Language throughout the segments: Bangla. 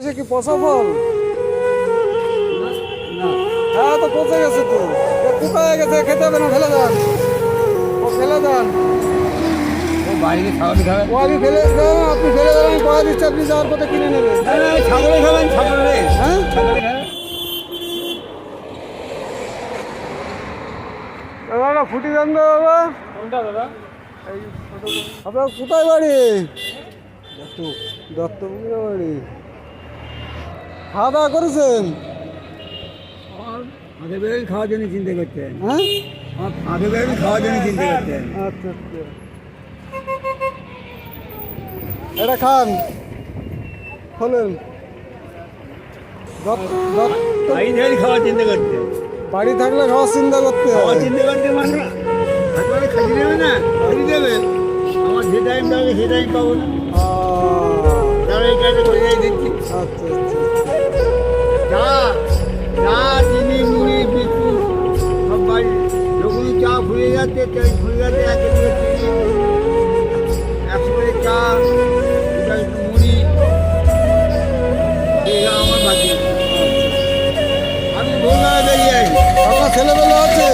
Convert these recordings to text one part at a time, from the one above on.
সে কি পচা ফল? হ্যাঁ তো পচে গেছে তো। শুকায় গেছে খেতে হবে না ফেলে দেন। ও ফেলে দেন। খাবেন ও আমি ফেলে দেন আপনি ফেলে দেন আমি পয়সা দিচ্ছি আপনি যাওয়ার কিনে নেবেন। ছাগলে খাবেন ছাগলে। হ্যাঁ? দাদা ফুটি দেন কোনটা দাদা আপনার কোথায় বাড়ি? দত্ত দত্তপুকুরে বাড়ি। খাওয়া দাওয়া করেছেন? ফাঁকে খাওয়ার জন্য চিন্তা করতেন। হ্যাঁ? ফাঁকে খাওয়ার জন্য চিন্তা করতেন। আচ্ছা আচ্ছা। এটা খান। খোলেন। খাওয়ার চিন্তা বাড়ি থাকলে খাওয়ার চিন্তা করতে খাওয়ার চিন্তা করতে মানে খাইয়ে দেবে না খাইয়ে দেবে। আমার যে টাইম থাকবে সে টাইম পাবো না। তাহলে এই কাজটা করে যাই দিচ্ছি আচ্ছা আচ্ছা। চা যা চিনি মুড়ি সব বাড়ি যখনই চা ভুলে যাচ্ছে তাই ভুলে যাচ্ছে, এক একশো চা। আমার বাকি। আমি ভোলা বেরিয়ে আসি আপনার ছেলেবেলা আছে?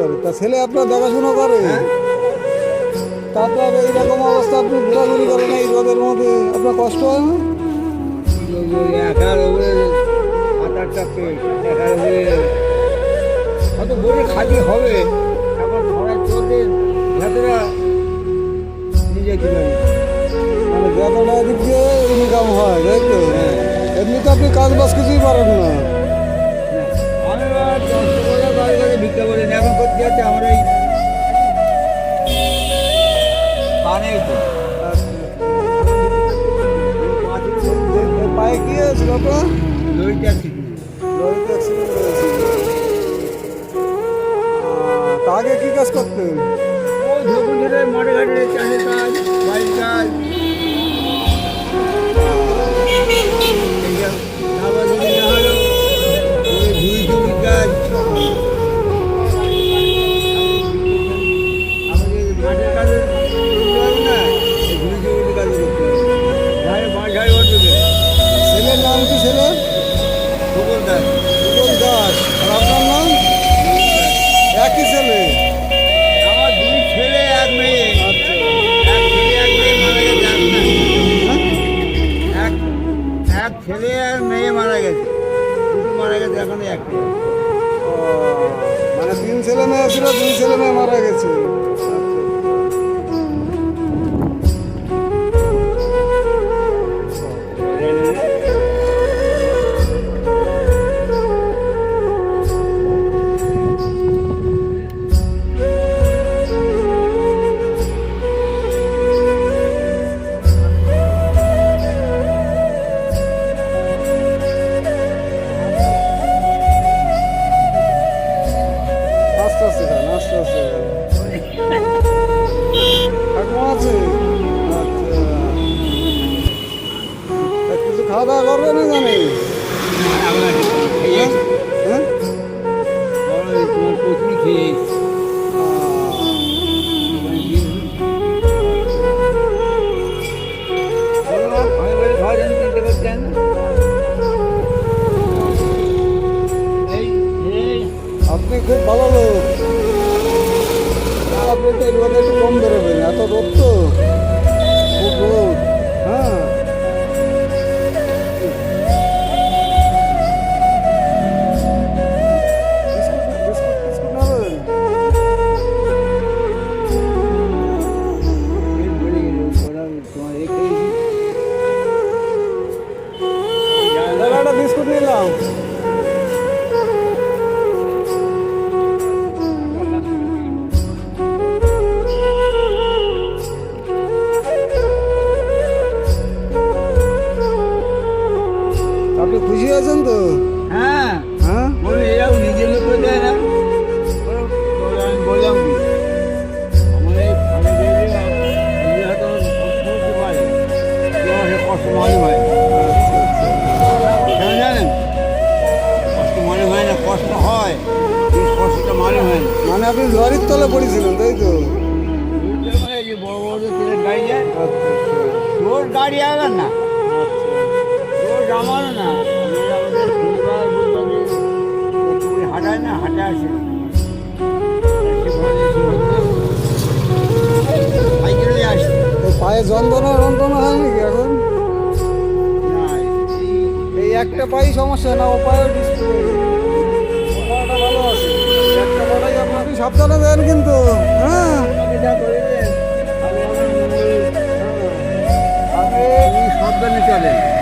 করে। তা ছেলে আপনার দেখাশোনা করে। তারপর এইরকম অবস্থা আপনি ঘোরাঘুরি করেন এই রোদের মধ্যে। আপনার কষ্ট হয় না? একার উপরে সাত আটটা পেট একার উপরে কত বলে খালি হবে। এখন খরা চলতে ভেতরা নিজে কিনে মানে দিয়ে ইনকাম হয় তাই তো? এমনিতে আপনি কাজ বাজ কিছুই পারেন না। বাড়ি বলেন। এখন করতে যাচ্ছে আমার এই পানে তো। পায়ে কি আছে বাবা? লরিতে অ্যাক্সিডেন্ট কাজ করতেন দুটো মারা গেছে এখন একটা মানে তিন ছেলে মেয়ে ছিল, দুই ছেলে মেয়ে মারা গেছে। এই এই আপনি খুব ভালো লোক। আপনি তো এর মধ্যে একটু কম বেরোবেন এত রোদ তো খুব রোদ। হ্যাঁ। বিস্কুট নিলাম আপনি খুশি আছেন তো? হ্যাঁ। হ্যাঁ? বলে এরাও নিজের লোক দেয় বললাম। কি কষ্ট মালুম হয় যায় আচ্ছা আচ্ছা। রোজ গাড়ি আগার না। রোজ আমার না। আমি আমাদের শনিবার বুধবারে একটু করে হাঁটায় না আসে। এই পায়ে যন্ত্রণা যন্ত্রণা হয় নাকি এখন? এই- একটা পাই সমস্যা না ও পায়ে সাবধানে দেন কিন্তু হ্যাঁ। সাবধানে চলেন।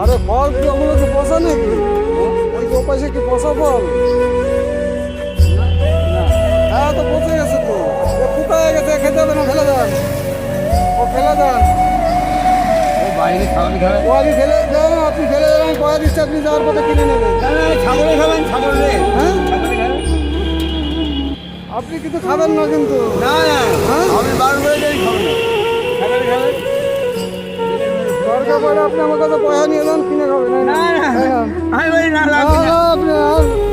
আর ফল কি ওগুলো কি পচা নাকি ওই যে ওপাশে কি পচা ফল হ্যাঁ তো পচে গেছে তো। এ ফুকায় গেছে খেতে হবে না ফেলে দেন। ও ফেলে দেন। ও বাইরে ছাগল খাবে। ও আমি ফেলে আপনি ফেলে আমি পয়া আপনি যাওয়ার পথে কিনে নেবেন। ছাগলে খাবেন ছাগলে হ্যাঁ? আপনি কিন্তু খাবেন না কিন্তু। না না হ্যাঁ? আমি বার খাবেন না। খাবেন। দরকার পড়ে আপনি আমার কাছে পয়সা নিয়ে যান কিনে খাবেন। না না হ্যাঁ আমি বলি না আপনি